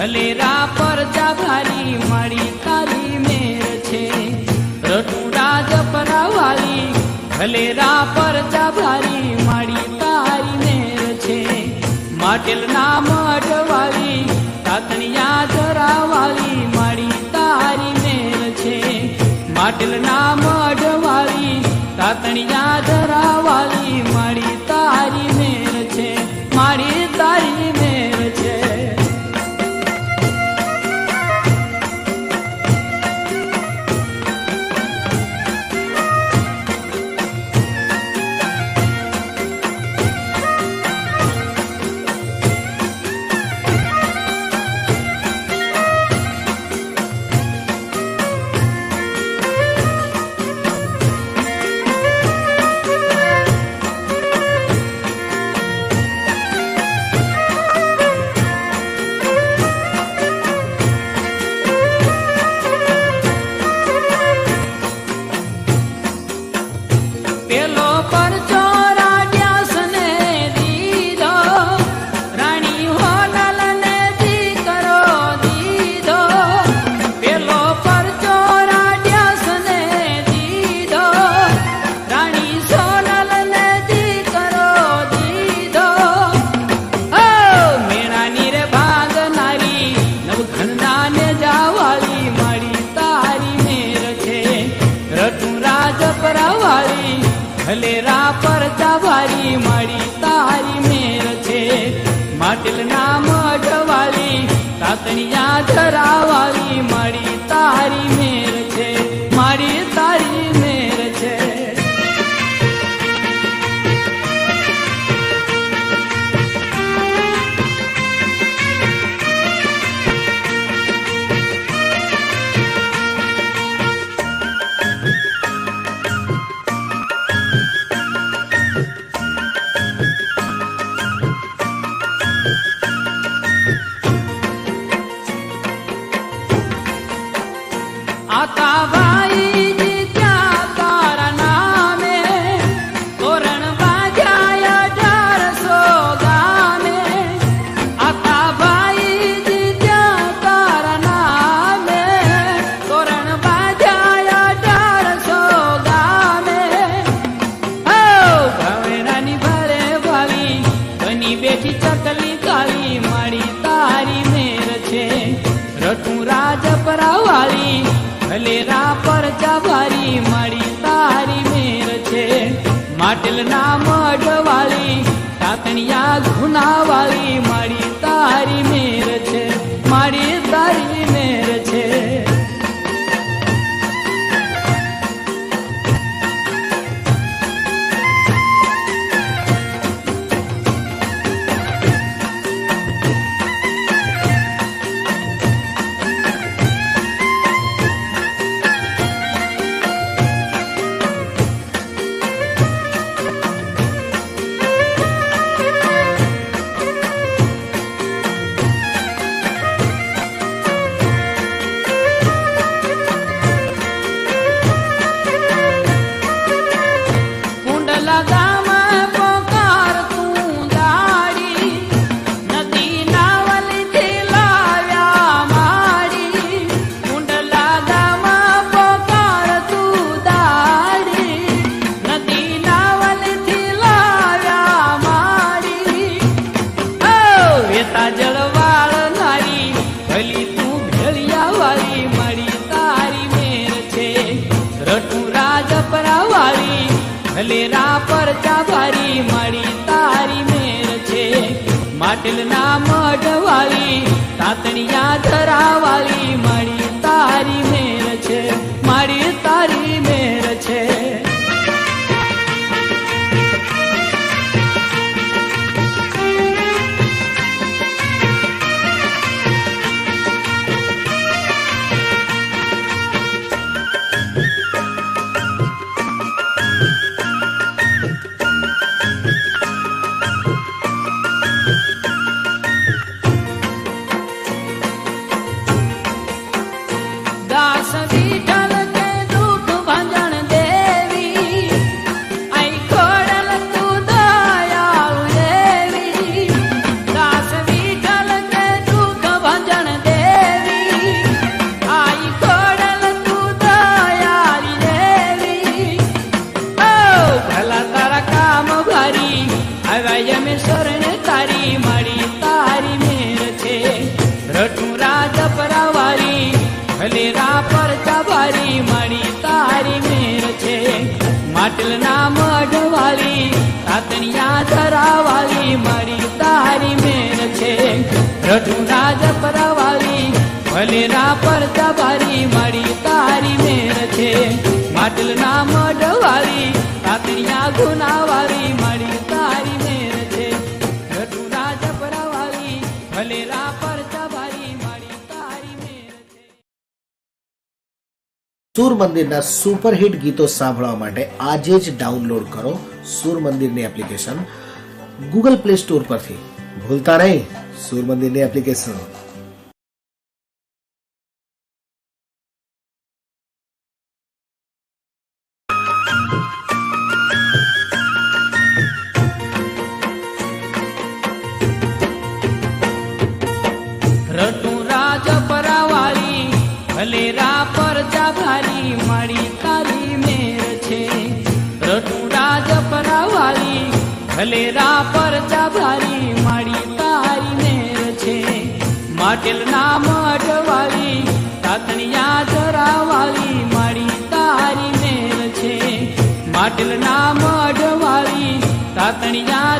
ભલેરા પર જાભારી મારી તારી મેર છે. રટુડા જપરા પરાવાલી ભલેરા પર જાભારી મારી તારી મેર છે. માટેલ નામ અડવાલી તાતણિયા ધરાવાલી મારી તારી મેર છે. માટેલ નામ અડવાલી તાતણિયા પરાવાળી ભલેરા પર જાવારી મારી તારી મેર છે. માટેલ નામ અડવાલી તાતણિયા ધરાવાળી, મારી તારી મેર છે. મારી தாத்தாவ ભલેરા પર જવારી મારી તારી મેર છે. માટેલ ના મઢવાળી તાતણિયા ગુનાવાળી રટુ રાજ પરાવાળી ભલેરા પર ચાભારી મારી તારી મેર છે. માટેલ ના મઢવાળી, તાતણિયા ધરાવાળી, મારી માટલના મઢવાળી રાતણિયા ધરાવાળી મારી તારી મેર છે. રઠું રાજપરાવાળી ભલેરા પર દબારી મારી તારી મેર છે. માટલના મઢવાળી રાતણિયા ગુનાવાળી સૂર મંદિરના સુપરહિટ ગીતો સાંભળવા માટે આજે જ ડાઉનલોડ કરો સૂર મંદિરની એપ્લિકેશન. ગૂગલ પ્લે સ્ટોર પરથી. ભૂલતા નહીં, સૂર મંદિરની એપ્લિકેશન. રાજ પરાવાળી ભલેરા પર જાભારી મારી તારી મેર છે. રટુડા જપરા વાલી ભલેરા પર જાભારી મારી તારી મેર છે. માટેલ ના મઢવાળી, તાતણિયા ધરાવાળી મારી તારી મેર છે. માટેલ ના મઢવાળી, તાતણિયા